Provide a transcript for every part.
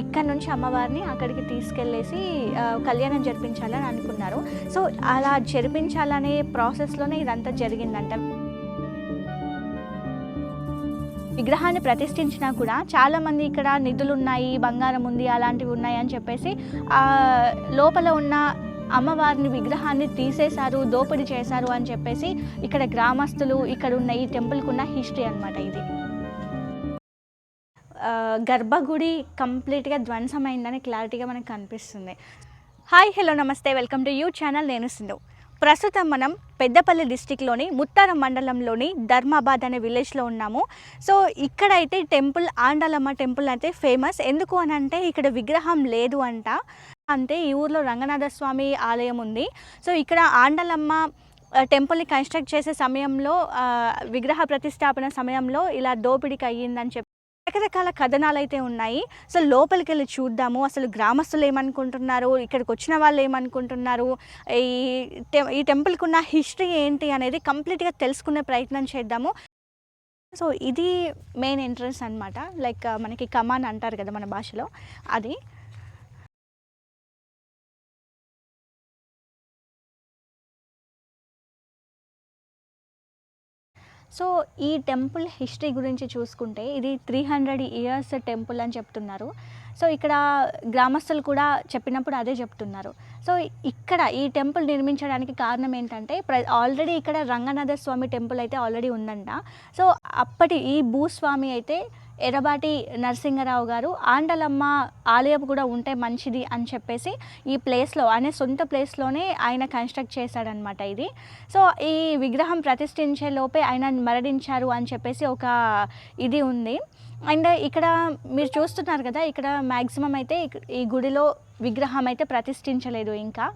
ఇక్కడ నుంచి అమ్మవారిని అక్కడికి తీసుకెళ్ళేసి కళ్యాణం జరిపించాలని అనుకున్నారు. సో అలా జరిపించాలనే ప్రాసెస్లోనే ఇదంతా జరిగిందంట. విగ్రహాన్ని ప్రతిష్ఠించినా కూడా చాలామంది ఇక్కడ నిధులు ఉన్నాయి బంగారం ఉంది అలాంటివి ఉన్నాయి అని చెప్పేసి లోపల ఉన్న అమ్మవారిని విగ్రహాన్ని తీసేశారు దోపిడీ చేశారు అని చెప్పేసి ఇక్కడ గ్రామస్తులు ఇక్కడ ఉన్న ఈ టెంపుల్కున్న హిస్టరీ అనమాట ఇది. గర్భగుడి కంప్లీట్గా ధ్వంసమైందని క్లారిటీగా మనకు కనిపిస్తుంది. హాయ్ హలో నమస్తే వెల్కమ్ టు యూ ఛానల్ నేను సింధు. ప్రస్తుతం మనం పెద్దపల్లి డిస్టిక్లోని ముత్తారం మండలంలోని ధర్మాబాద్ అనే విలేజ్లో ఉన్నాము. సో ఇక్కడైతే టెంపుల్ ఆండాలమ్మ టెంపుల్ అయితే ఫేమస్. ఎందుకు అని అంటే ఇక్కడ విగ్రహం లేదు అంట. అంతే ఈ ఊర్లో రంగనాథ స్వామి ఆలయం ఉంది. సో ఇక్కడ ఆండలమ్మ టెంపుల్ని కన్స్ట్రక్ట్ చేసే సమయంలో విగ్రహ ప్రతిష్టాపన సమయంలో ఇలా దోపిడీకి అయ్యిందని చెప్పి రకరకాల కథనాలు అయితే ఉన్నాయి. సో లోపలికి వెళ్ళి చూద్దాము. అసలు గ్రామస్తులు ఏమనుకుంటున్నారు? ఇక్కడికి వచ్చిన వాళ్ళు ఏమనుకుంటున్నారు? ఈ ఈ టెంపుల్కి ఉన్న హిస్టరీ ఏంటి అనేది కంప్లీట్గా తెలుసుకునే ప్రయత్నం చేద్దాము. సో ఇది మెయిన్ ఎంట్రన్స్ అనమాట లైక్ మనకి కమాన్ అంటారు కదా మన భాషలో. అది. సో ఈ టెంపుల్ హిస్టరీ గురించి చూసుకుంటే ఇది త్రీ హండ్రెడ్ ఇయర్స్ టెంపుల్ అని చెప్తున్నారు. సో ఇక్కడ గ్రామస్తులు కూడా చెప్పినప్పుడు అదే చెప్తున్నారు. సో ఇక్కడ ఈ టెంపుల్ నిర్మించడానికి కారణం ఏంటంటే ప్ర ఆల్రెడీ ఇక్కడ రంగనాథ స్వామి టెంపుల్ అయితే ఆల్రెడీ ఉందంట. సో అప్పటి ఈ భూస్వామి అయితే ఎర్రబాటి నరసింహరావు గారు ఆండలమ్మ ఆలయం కూడా ఉంటే మంచిది అని చెప్పేసి ఈ ప్లేస్లో ఆయన సొంత ప్లేస్లోనే ఆయన కన్స్ట్రక్ట్ చేశాడనమాట ఇది. సో ఈ విగ్రహం ప్రతిష్ఠించే లోపే ఆయన మరణించారు అని చెప్పేసి ఒక ఇది ఉంది. అండ్ ఇక్కడ మీరు చూస్తున్నారు కదా ఇక్కడ మ్యాక్సిమం అయితే ఈ గుడిలో విగ్రహం అయితే ప్రతిష్ఠించలేదు ఇంకా.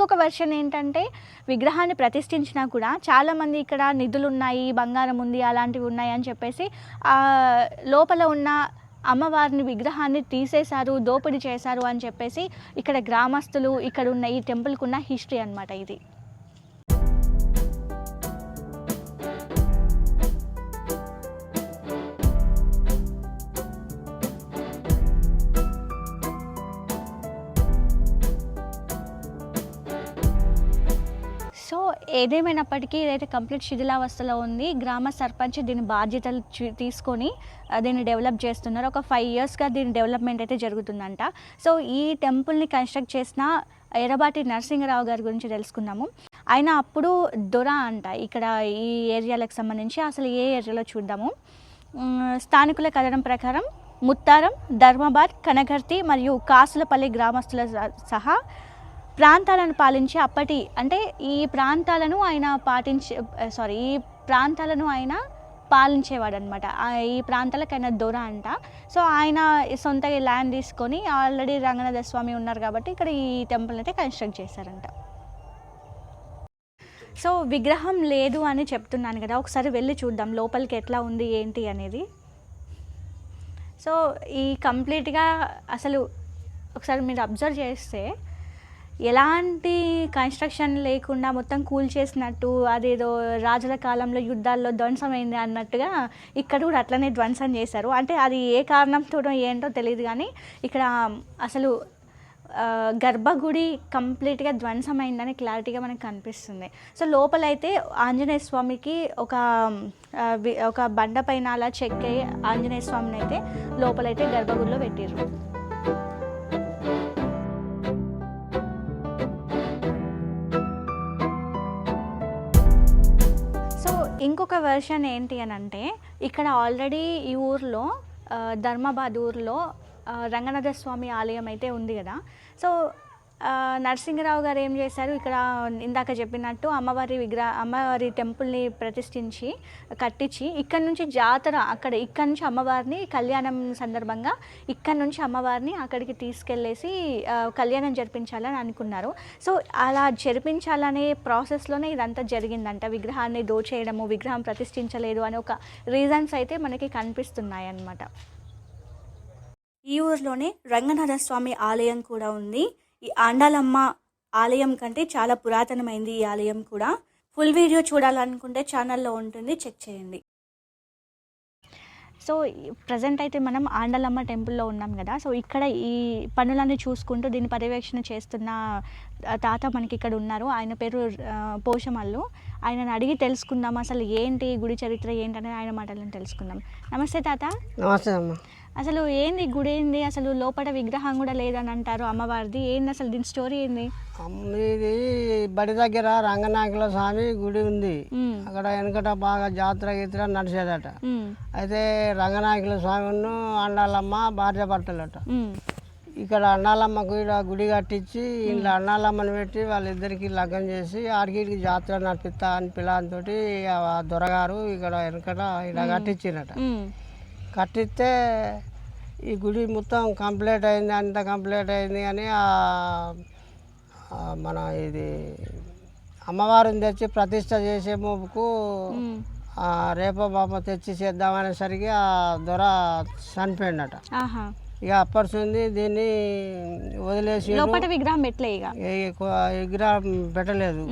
ఇంకొక వెర్షన్ ఏంటంటే విగ్రహాన్ని ప్రతిష్ఠించినా కూడా చాలామంది ఇక్కడ నిధులు ఉన్నాయి బంగారం ఉంది అలాంటివి ఉన్నాయి అని చెప్పేసి లోపల ఉన్న అమ్మవారిని విగ్రహాన్ని తీసేశారు దోపిడీ చేశారు అని చెప్పేసి ఇక్కడ గ్రామస్తులు ఇక్కడ ఉన్న ఈ టెంపుల్కున్న హిస్టరీ అన్నమాట ఇది. ఏదేమైనప్పటికీ ఇదైతే కంప్లీట్ శిథిలావస్థలో ఉంది గ్రామ సర్పంచ్ దీని బాధ్యతలు తీసుకొని దీన్ని డెవలప్ చేస్తున్నారు. ఒక ఫైవ్ ఇయర్స్గా దీని డెవలప్మెంట్ అయితే జరుగుతుందంట. సో ఈ టెంపుల్ని కన్స్ట్రక్ట్ చేసిన ఎర్రబాటి నరసింహరావు గారి గురించి తెలుసుకున్నాము ఆయన అప్పుడు దొర అంట. ఇక్కడ ఈ ఏరియాలకు సంబంధించి అసలు ఏ ఏరియాలో చూద్దాము. స్థానికుల కథనం ప్రకారం ముత్తారం ధర్మాబాద్ కనగర్తి మరియు కాసులపల్లి గ్రామస్తుల స- సహా ప్రాంతాలను పాలించి అప్పటి అంటే ఈ ప్రాంతాలను ఆయన పాటించే సారీ ఈ ప్రాంతాలను ఆయన పాలించేవాడు అనమాట ఈ ప్రాంతాలకు ఆయన దొర అంట. సో ఆయన సొంత ల్యాండ్ తీసుకొని ఆల్రెడీ రంగనాథ స్వామి ఉన్నారు కాబట్టి ఇక్కడ ఈ టెంపుల్ అయితే కన్స్ట్రక్ట్ చేశారంట. సో విగ్రహం లేదు అని చెప్తున్నాను కదా ఒకసారి వెళ్ళి చూద్దాం లోపలికి ఎట్లా ఉంది ఏంటి అనేది. సో ఈ కంప్లీట్గా అసలు ఒకసారి మీరు అబ్జర్వ్ చేస్తే ఎలాంటి కన్స్ట్రక్షన్ లేకుండా మొత్తం కూల్ చేసినట్టు అదేదో రాజుల కాలంలో యుద్ధాల్లో ధ్వంసమైంది అన్నట్టుగా ఇక్కడ కూడా అట్లనే ధ్వంసం చేశారు. అంటే అది ఏ కారణంతో ఏంటో తెలియదు కానీ ఇక్కడ అసలు గర్భగుడి కంప్లీట్గా ధ్వంసమైందని క్లారిటీగా మనకు కనిపిస్తుంది. సో లోపలైతే ఆంజనేయ స్వామికి ఒక ఒక బండ పైన అలా చెక్కే ఆంజనేయ స్వామిని అయితే లోపలైతే గర్భగుడిలో పెట్టారు ఇంకొక వెర్షన్ ఏంటి అని అంటే ఇక్కడ ఆల్రెడీ ఈ ఊర్లో ధర్మాబాద్ ఊర్లో రంగనాథ స్వామి ఆలయం అయితే ఉంది కదా. సో నరసింహరావు గారు ఏం చేశారు? ఇక్కడ ఇందాక చెప్పినట్టు అమ్మవారి విగ్రహ అమ్మవారి టెంపుల్ని ప్రతిష్ఠించి కట్టించి ఇక్కడ నుంచి జాతర అక్కడ ఇక్కడ నుంచి అమ్మవారిని కళ్యాణం సందర్భంగా ఇక్కడ నుంచి అమ్మవారిని అక్కడికి తీసుకెళ్ళేసి కళ్యాణం జరిపించాలని అనుకున్నారు. సో అలా జరిపించాలనే ప్రాసెస్లోనే ఇదంతా జరిగిందంట. విగ్రహాన్ని దోచేయడము విగ్రహం ప్రతిష్ఠించలేదు అనే ఒక రీజన్స్ అయితే మనకి కనిపిస్తున్నాయి అన్నమాట ఈ ఊర్లోనే రంగనాథ స్వామి ఆలయం కూడా ఉంది. ఈ ఆండాలమ్మ ఆలయం కంటే చాలా పురాతనమైంది ఈ ఆలయం కూడా. ఫుల్ వీడియో చూడాలనుకుంటే ఛానల్లో ఉంటుంది చెక్ చేయండి. సో ప్రజెంట్ అయితే మనం ఆండలమ్మ టెంపుల్లో ఉన్నాం కదా. సో ఇక్కడ ఈ పనులన్నీ చూసుకుంటూ దీని పర్యవేక్షణ చేస్తున్న తాత మనకి ఇక్కడ ఉన్నారు. ఆయన పేరు పోషమల్లు. ఆయనను అడిగి తెలుసుకుందాం అసలు ఏంటి గుడి చరిత్ర ఏంటనేది ఆయన మాటలను తెలుసుకుందాం. నమస్తే తాత. నమస్తే అమ్మ. అసలు ఏంది గుడి ఏంది? అసలు లోపల విగ్రహం కూడా లేదని అంటారు అమ్మవారిది. ఏంది అసలు దీని స్టోరీ ఏంది? ఇది బడి దగ్గర రంగనాయకుల స్వామి గుడి ఉంది. అక్కడ వెనకట బాగా జాతర గీతర నడిచేదట. అయితే రంగనాయకుల స్వామిను అండాలమ్మ భార్య భర్తలట. ఇక్కడ అండాలమ్మకు ఈడ గుడి కట్టించి ఇంట్లో అండాలమ్మని పెట్టి వాళ్ళిద్దరికి లగ్గం చేసి ఆడికి జాతర నడిపిస్తా అని పిల్లలతో ఆ దొరగారు ఇక్కడ వెనకట ఇలా కట్టించిరట. మ్మ్. కట్టిస్తే ఈ గుడి మొత్తం కంప్లీట్ అయింది అంత కంప్లీట్ అయింది అని మన ఇది అమ్మవారిని తెచ్చి ప్రతిష్ట చేసే మోపుకు రేపో బాప తెచ్చి చేద్దామనేసరికి ఆ దొర చనిపోయిందట. ఇక అప్పటి నుండి దీన్ని వదిలేసి లోపల విగ్రహం పెట్టలే ఇక. విగ్రహం పెట్టలేదు.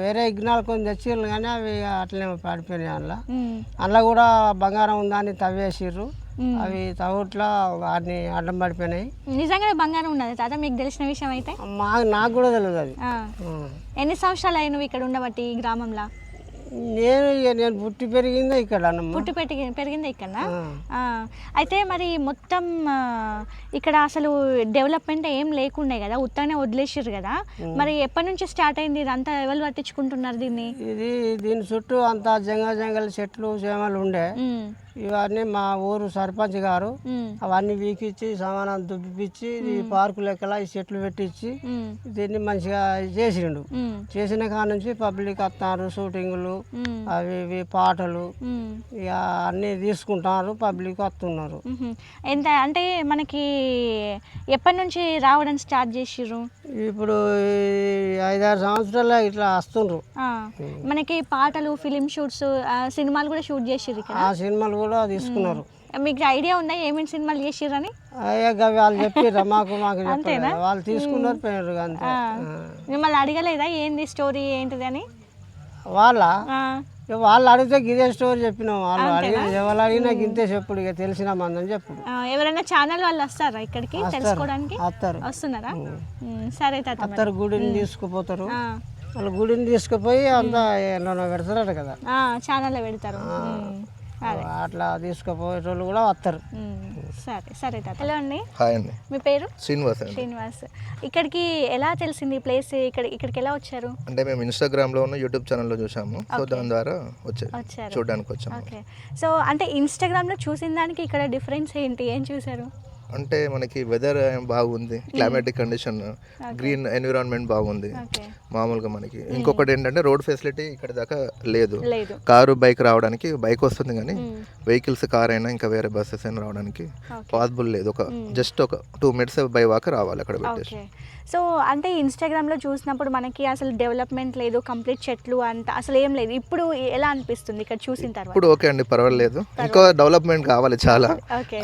వేరే విఘ్నాలు కొన్ని తెచ్చిర్రు కానీ అవి అట్లనే పడిపోయినాయి అందులో. అందులో కూడా బంగారం ఉందని తవ్వేసిర్రు. అవి తవ్వుట్లా వాటిని అడ్డం పడిపోయినాయి. నిజంగానే బంగారం ఉన్నది తాత మీకు తెలిసిన విషయం అయితే? మా నాకు కూడా తెలియదు అది. ఎన్ని సంవత్సరాలు అయిన నువ్వు ఇక్కడ ఉండబట్టి ఈ గ్రామంలో? నేను నేను పుట్టి పెరిగిందే ఇక్కడ పుట్టి పెట్టి పెరిగింది ఇక్కడ. అయితే మరి మొత్తం ఇక్కడ అసలు డెవలప్మెంట్ ఏం లేకుండే కదా ఉత్తగానే వదిలేసారు కదా. మరి ఎప్పటి నుంచి స్టార్ట్ అయింది ఇదంతా ఎవరు పట్టించుకుంటున్నారు దీన్ని? ఇది దీని చుట్టూ అంతా జంగల్ జంగల్ చెట్లు చేమలు ఉండే. ఇవన్నీ మా ఊరు సర్పంచ్ గారు. అవన్నీ వీకిచ్చి సామానాలు దుబ్బిపించి ఈ పార్కు లెక్కల ఈ చెట్లు పెట్టించి దీన్ని మంచిగా చేసిండు. చేసిన కాడ నుంచి పబ్లిక్ వస్తున్నారు షూటింగులు అవి ఇవి పాటలు ఇక అన్నీ తీసుకుంటున్నారు పబ్లిక్ వస్తున్నారు. ఎంత అంటే మనకి ఎప్పటి నుంచి రావడం స్టార్ట్ చేసిర్రు? ఇప్పుడు ఐదారు సంవత్సరాలు ఇట్లా వస్తుండ్రు. మనకి పాటలు ఫిలిం షూట్స్ సినిమాలు కూడా షూట్ చేసిర్రు ఆ సినిమాలు కూడా తీసుకున్నారు. మీకు ఐడియా ఉందా ఏమేమి సినిమాలు చేసిర్రని? అయ్యా వాళ్ళు చెప్పిర్రా మాకు మాకు అంతేనా? వాళ్ళు తీసుకున్నారు అంతే. ఆ. మిమ్మల్ని అడగలేదా ఏంది స్టోరీ ఏంటిది అని? వాళ్ళ? వాళ్ళు అడిగితే గిదే స్టోరీ చెప్పినాం వాళ్ళు. అడిగిన ఎవరు అడిగినా గింతే చెప్పుడు ఇక తెలిసిన మందని చెప్పుడు. ఎవరైనా ఛానల్ వాళ్ళు వస్తారా ఇక్కడికి తెలుసుకోవడానికి? వస్తారు. వస్తున్నారా? సరే. వస్తారు గుడిని తీసుకుపోతారు. వాళ్ళు గుడిని తీసుకుపోయి అంతా ఎన్నో పెడతారట కదా. ఆ, ఛానల్లో పెడతారు. అట్లా తీసుకుపోయేటోళ్ళు కూడా వస్తారు సరే సరే తాత. హలో అండి. హాయ్ అండి. మీ పేరు? శ్రీనివాస్ అండి. శ్రీనివాస్. ఇక్కడికి ఎలా తెలిసింది ఈ ప్లేస్ ఇక్కడ ఇక్కడికి ఎలా వచ్చారు? అంటే మేము ఇన్స్టాగ్రామ్లో ఉన్న యూట్యూబ్ ఛానల్లో చూసాము సో దాని ద్వారా వచ్చారు. చూడడానికి వచ్చాము. ఓకే సో అంటే ఇన్స్టాగ్రామ్లో చూసిన దానికి ఇక్కడ డిఫరెన్స్ ఏంటి? ఏం చూసారు అంటే మనకి వెదర్ బాగుంది. క్లైమాటిక్ కండిషన్ గ్రీన్ ఎన్విరాన్మెంట్ బాగుంది. ఓకే మామూలుగా మనకి. ఇంకొకటి ఏంటంటే రోడ్ ఫెసిలిటీ ఇక్కడ దాకా లేదు. కారు బైక్ రావడానికి బైక్ వస్తుంది కానీ. వెహికల్స్ కార్ అయినా ఇంకా వేరే బస్సెస్ అయినా రావడానికి. పాసిబుల్ లేదు. ఒక జస్ట్ ఒక టూ మినిట్స్ బై వాక్ రావాలి అక్కడ పెట్టేసి. సో అంటే ఇన్స్టాగ్రామ్లో చూసినప్పుడు మనకి అసలు డెవలప్మెంట్ లేదు కంప్లీట్ చెట్లు అంత అసలు ఏం లేదు. ఇప్పుడు ఎలా అనిపిస్తుంది ఇక్కడ చూసిన తర్వాత? ఇప్పుడు ఓకే అండి పర్వాలేదు. ఇంకా డెవలప్మెంట్ కావాలి చాలా.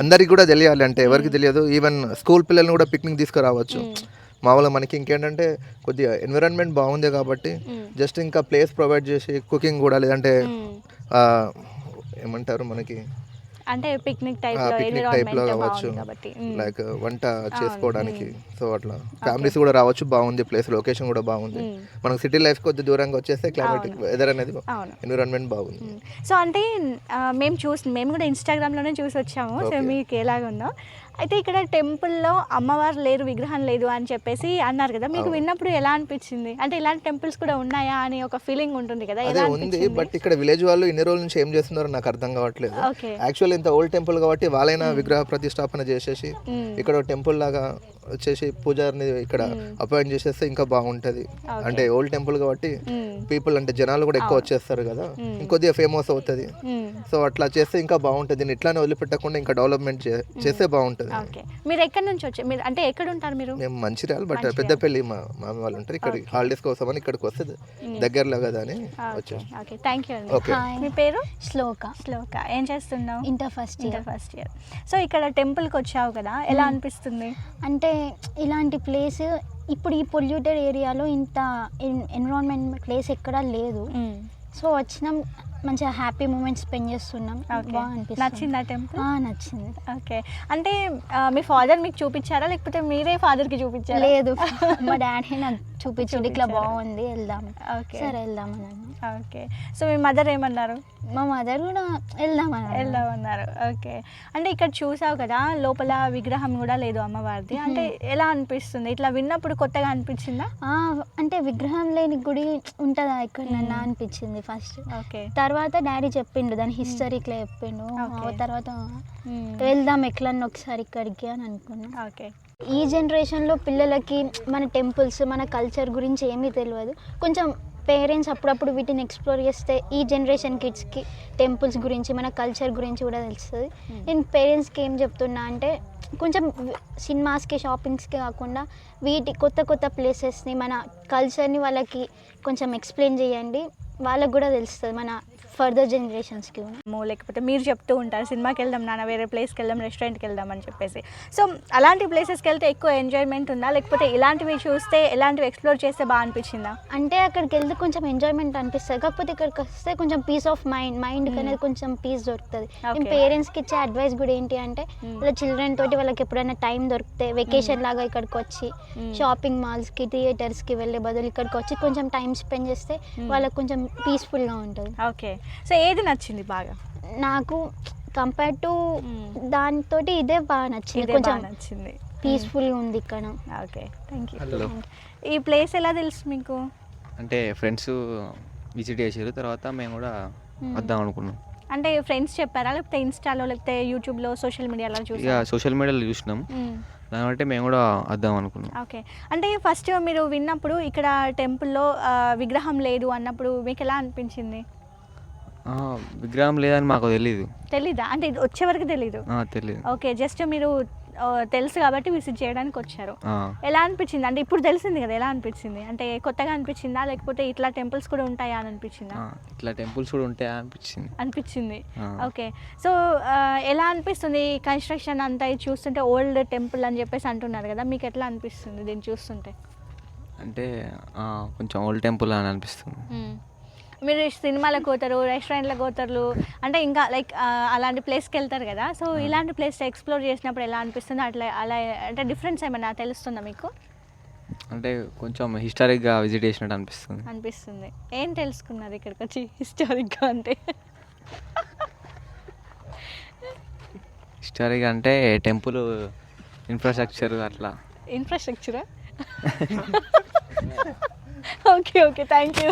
అందరికి కూడా తెలియాలి అంటే ఎవరికి తెలియదు. ఈవెన్ స్కూల్ పిల్లల్ని కూడా పిక్నిక్ తీసుకురావచ్చు. మామూలుగా మనకి ఇంకేంటంటే కొద్దిగా ఎన్విరాన్మెంట్ బాగుంది కాబట్టి జస్ట్ ఇంకా ప్లేస్ ప్రొవైడ్ చేసి కుకింగ్ కూడా లేదంటే ఏమంటారు మనకి? అంటే పిక్నిక్ టైప్ పిక్నిక్ టైప్లో కావచ్చు. లైక్ వంట చేసుకోవడానికి సో అట్లా. ఫ్యామిలీస్ కూడా రావచ్చు బాగుంది ప్లేస్ లొకేషన్ కూడా బాగుంది. మనకు సిటీ లైఫ్ కొద్ది దూరంగా వచ్చేస్తే క్లైమేటిక్ వెదర్ అనేది ఎన్విరాన్మెంట్ బాగుంది. సో అంటే మేము చూసి మేము కూడా ఇన్స్టాగ్రామ్లోనే చూసి వచ్చాము సో మీకు ఎలాగుందో. అయితే ఇక్కడ టెంపుల్లో అమ్మవారు లేరు విగ్రహం లేదు అని చెప్పేసి అన్నారు కదా. మీకు విన్నప్పుడు ఎలా అనిపించింది? అంటే ఇలాంటి టెంపుల్స్ కూడా ఉన్నాయా అని ఒక ఫీలింగ్ ఉంటుంది కదా. అదే ఉంది బట్ ఇక్కడ విలేజ్ వాళ్ళు ఇన్ని రోజుల నుంచి ఏం చేస్తున్నారో నాకు అర్థం కావట్లేదు. యాక్చువల్ ఇంత ఓల్డ్ టెంపుల్ కాబట్టి వాళ్ళైనా విగ్రహ ప్రతిష్టాపన చేసేసి. ఇక్కడ టెంపుల్ లాగా వచ్చేసి పూజారిని ఇక్కడ అపాయింట్ చేసేస్తే ఇంకా బాగుంటది. అంటే ఓల్డ్ టెంపుల్ కాబట్టి. పీపుల్ అంటే జనాలు కూడా ఎక్కువ వచ్చేస్తారు కదా. ఇంకొద్దిగా ఫేమస్ అవుతుంది. సో అట్లా చేస్తే ఇంకా బాగుంటుంది. దీన్ని ఇట్లానే వదిలిపెట్టకుండా ఇంకా డెవలప్మెంట్ చేస్తే బాగుంటుంది. ఓకే. మీరు ఎక్కడి నుంచి వచ్చారు మీరు అంటే ఎక్కడ ఉంటారు మీరు? మేము మంచిర్యాల బట్ పెద్దపల్లి మా మామ వాళ్ళు ఉంటారు. ఇక్కడ హాలిడేస్ కోసం అని ఇక్కడికి వస్తే దగ్గరలో కదా అని ఓకే వచ్చాం. ఓకే. థ్యాంక్ యూ అండి. ఓకే. మీ పేరు? శ్లోక. శ్లోక. ఏం చేస్తున్నావు? Inter first year. Inter first year. So ఇక్కడ టెంపుల్కి వచ్చావు కదా ఎలా అనిపిస్తుంది? అంటే ఇలాంటి ప్లేస్ ఇప్పుడు ఈ పొల్యూటెడ్ ఏరియాలో ఇంత ఎన్విరాన్మెంట్ ప్లేస్ ఎక్కడా లేదు. సో వచ్చినాం మంచిగా హ్యాపీ మూమెంట్స్ స్పెండ్ చేస్తున్నాం. ఓకే. బాగా అనిపిస్తుంది. నచ్చిందా టెంపుల్? ఆ, నచ్చింది. ఓకే. అంటే మీ ఫాదర్ మీకు చూపించారా? లేకపోతే మీరే ఫాదర్కి చూపించారా? లేదు. మా డాడీ నాకు చూపించిండు ఇట్లా? బాగుంది వెళ్దాం. ఓకే. సరే వెళ్దామని అన్నా. ఓకే. సో మీ మదర్ ఏమన్నారు? మా మదర్ కూడా వెళ్దామని అన్నారు. వెళ్దామన్నారు ఓకే. అంటే ఇక్కడ చూసావు కదా లోపల విగ్రహం కూడా లేదు అమ్మవారిది. అంటే ఎలా అనిపిస్తుంది? ఇట్లా విన్నప్పుడు కొత్తగా అనిపించిందా? అంటే విగ్రహం లేని గుడి ఉంటుందా ఎక్కడన్నా అనిపించింది ఫస్ట్. ఓకే. తర్వాత డాడీ చెప్పిండు దాని హిస్టరీ ఇట్లా చెప్పిండు. తర్వాత వెళ్దాం ఎట్లన్నా ఒకసారి ఇక్కడికి అని అనుకున్నా. ఓకే. ఈ జనరేషన్లో పిల్లలకి మన టెంపుల్స్ మన కల్చర్ గురించి ఏమీ తెలియదు కొంచెం పేరెంట్స్ అప్పుడప్పుడు వీటిని ఎక్స్ప్లోర్ చేస్తే ఈ జనరేషన్ కిడ్స్కి టెంపుల్స్ గురించి మన కల్చర్ గురించి కూడా తెలుస్తుంది. నేను పేరెంట్స్కి ఏం చెప్తున్నా అంటే కొంచెం సినిమాస్కి షాపింగ్స్కి కాకుండా వీటి కొత్త కొత్త ప్లేసెస్ని మన కల్చర్ని వాళ్ళకి కొంచెం ఎక్స్ప్లెయిన్ చేయండి. వాళ్ళకు కూడా తెలుస్తుంది మన ఫర్దర్ జనరేషన్స్కి లేకపోతే మీరు చెప్తూ ఉంటారు సినిమాకి వెళ్దాం నాన్న వేరే ప్లేస్కి వెళ్దాం రెస్టారెంట్కి వెళ్దాం అని చెప్పేసి. సో అలాంటి ప్లేసెస్కి వెళ్తే ఎక్కువ ఎంజాయ్మెంట్ ఉందా? లేకపోతే ఇలాంటివి చూస్తే ఇలాంటివి ఎక్స్ప్లోర్ చేస్తే బాగా అనిపించిందా? అంటే అక్కడికి వెళ్తే కొంచెం ఎంజాయ్మెంట్ అనిపిస్తుంది. కాకపోతే ఇక్కడికి వస్తే కొంచెం పీస్ ఆఫ్ మైండ్ మైండ్ అనేది కొంచెం పీస్ దొరుకుతుంది. నేను. పేరెంట్స్కి ఇచ్చే అడ్వైస్ కూడా ఏంటి అంటే Hmm. వాళ్ళ చిల్డ్రన్ తోటి వాళ్ళకి ఎప్పుడైనా టైం దొరికితే వెకేషన్ లాగా ఇక్కడికి వచ్చి Hmm. షాపింగ్ మాల్స్కి థియేటర్స్కి వెళ్ళే బదులు ఇక్కడికి వచ్చి కొంచెం టైం స్పెండ్ చేస్తే Hmm. వాళ్ళకి కొంచెం పీస్ఫుల్గా ఉంటుంది. ఓకే సో ఏది నచ్చింది బాగా? నాకు కంపేర్ టు Hmm. దానితోటి ఇదే బాగా నచ్చింది. కొంచెం నచ్చింది. పీస్ఫుల్గా ఉంది ఇక్కడ. ఓకే థ్యాంక్ యూ ఈ ప్లేస్ ఎలా తెలుసు మీకు? అంటే ఫ్రెండ్స్ విజిట్ చేసారు తర్వాత మేము కూడా వద్దాం అనుకున్నాం. అంటే ఫ్రెండ్స్ చెప్పారా? లేకపోతే ఇన్స్టాలో లేకపోతే యూట్యూబ్లో సోషల్ మీడియాలో చూసారా? సోషల్ మీడియాలో చూసినాం. దాన్ని బట్టి మేము కూడా వద్దాం అనుకున్నాం. ఓకే అంటే ఫస్ట్ మీరు విన్నప్పుడు ఇక్కడ టెంపుల్లో విగ్రహం లేదు అన్నప్పుడు మీకు ఎలా అనిపించింది? విగ్రహం లేదని మాకు తెలీదు. తెలీదా? అంటే ఇది వచ్చే వరకు తెలీదు? ఆ, తెలీదు. ఓకే జస్ట్ మీరు ఆ, తెలుసు కాబట్టి విజిట్ చేయడానికి వచ్చారు. ఎలా అనిపించింది? అంటే ఇప్పుడు తెలిసింది కదా ఎలా అనిపించింది? అంటే కొత్తగా అనిపించిందా? లేకపోతే ఇట్లా టెంపుల్స్ కూడా ఉంటాయా అని అనిపించిందా? ఇట్లా టెంపుల్స్ కూడా ఉంటాయా అనిపించింది. అనిపించింది. ఆ. ఓకే. సో ఆ, ఎలా అనిపిస్తుంది కన్స్ట్రక్షన్ అంతా? ఇది చూస్తుంటే ఓల్డ్ టెంపుల్ అని చెప్పేసి అంటున్నారు కదా మీకు ఎట్లా అనిపిస్తుంది దీన్ని చూస్తుంటే? అంటే ఆ, కొంచెం ఓల్డ్ టెంపుల్ అని అనిపిస్తుంది. మీరు సినిమాలకు పోతారు రెస్టారెంట్లకు పోతారు అంటే ఇంకా లైక్ అలాంటి ప్లేస్కి వెళ్తారు కదా. సో ఇలాంటి ప్లేస్ ఎక్స్ప్లోర్ చేసినప్పుడు ఎలా అనిపిస్తుంది? అట్లా అలా అంటే డిఫరెన్స్ ఏమైనా తెలుస్తుందా మీకు? అంటే కొంచెం హిస్టారిక్గా విజిట్ చేసినట్టు అనిపిస్తుంది. అనిపిస్తుంది. ఏం తెలుసుకున్నారు ఇక్కడికి వచ్చి హిస్టారిక్గా అంటే? హిస్టారిక్ అంటే టెంపుల్ ఇన్ఫ్రాస్ట్రక్చర్ అట్లా. ఇన్ఫ్రాస్ట్రక్చరా ఓకే ఓకే థ్యాంక్ యూ